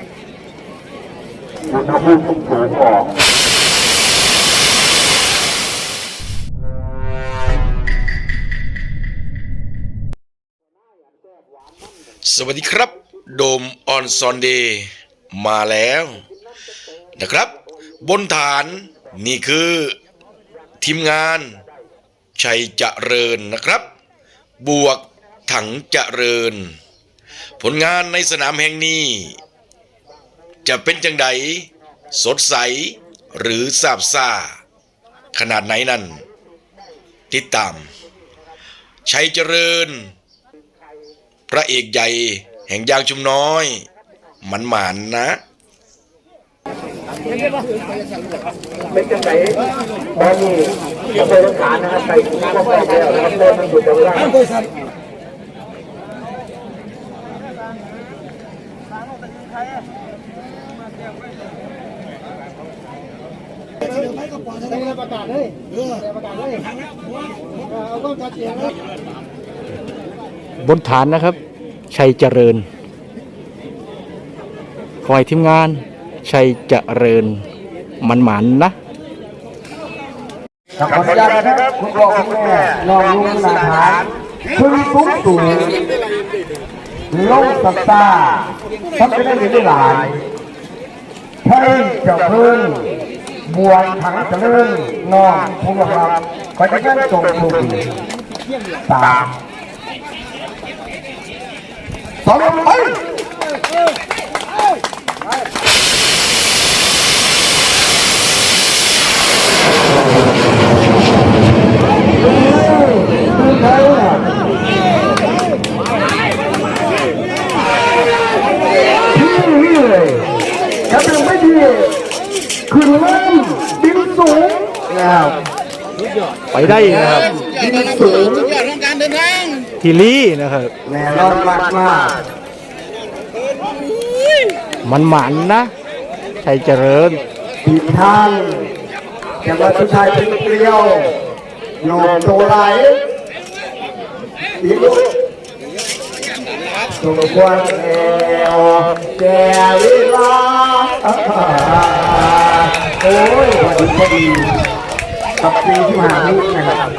อุณหภูมิสูงออกสวัสดีครับ โดมออนซอนเดย์มาแล้วนะครับ บนฐานนี่คือทีมงาน ชัยเจริญนะครับ บวกถังเจริญ ผลงานในสนามแห่งนี้ จะเป็นจังใดสดใสหรือซาบซ่า ขนาดไหนนั่น ติดตาม ชัยเจริญ พระเอกใหญ่แห่งยางชุมน้อย มันหมานนะเป็นจังไหนตอนนี้ก็เป็นฐานนะครับใส่ถุงก็พอแล้วนะครับเริ่มมันอยู่ตรงล่าง ประกาศเลยเออประกาศเลยเอาต้องชัดเจนเลยบนฐานนะครับ ชัยเจริญคอยทีมงาน ชัยเจริญมันหมันนะขออนุญาตนะครับคุณพ่อคุณแม่ลองลุงหลานขึ้นสูงสูง ลงสัตตาทำเป็นได้หรือหลายเพิ่งจะเพิ่งบวงถังจะเริ่มน้องผู้รับไปจะกันจงถูกสามสองไป ที่เลยกำลังไม่ดีขึ้นเริ่มบินสู งนะครับไปได้นะครับบินสูงทีลี่นะครับแน่นอนมากมากมันหมันนะชัยเจริญผิดทางแต่ว่าผู้ชายเป็นเปรี้ยวโยมโตไหลดีลูกสมควรแอวแก่เวลาโอ้ยวันนี้พอดี กับปีที่หาลูกนะครับ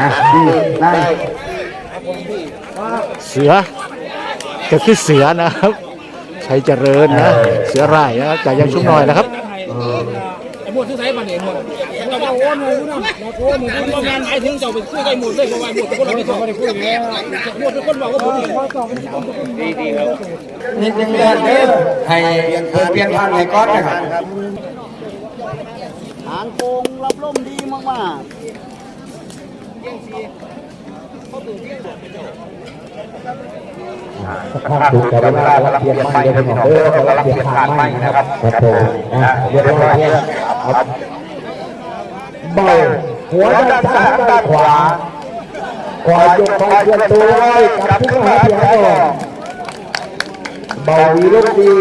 อะดีได้เสือก็คือเสือนะครับชัยเจริญนะเสือร่ายนะครับจากยังชุบน้อยนะครับไอ้หมดที่ใช้มาเนี่ยหมดเราเอาโอนเลยนะเราโอนเลยเรางานหมายถึงจ้าไปคุยกับไอ้หมดเลยเพราะว่าไอ้หมดเป็นคนเราไม่ต้องไปคุยแล้วหมดเป็นคนบอกว่าผมดีดีครับนิดนึงเด้อเด้อให้เปลี่ยนทางให้ก้อนนะครับ หางโกงรับลมดีมากข้างถูกแต่เวลาเราเปลี่ยนไม่ได้พี่น้องเด้อเราเปลี่ยนทางไม่นะครับครับผมนะเรียบร้อยเนี่ยครับเบาหัวด้านซ้ายด้านขวาคอยยกคอยเคลื่อนตัวไว้กับผู้หาเพียงก่อนเบาวีลูกดี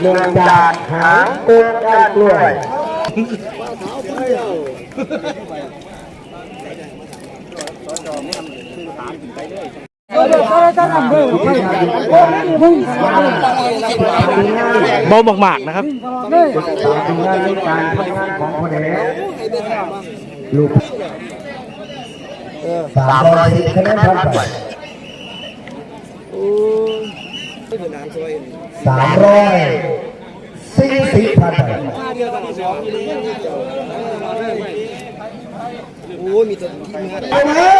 เนื่องจากหางกุกด้านกล้วย เบามากๆนะครับตามถึงงานการทำงานของคนเอกลูกสามร้อยสิบคะแนนผ่านไปสามร้อยสี่สิบผ่านไป เอามา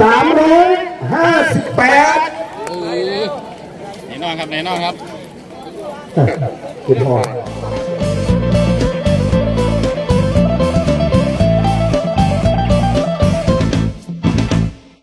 สามร้อยห้าสิบแปดแน่นอนครับแน่นอนครับ คุณพ่อ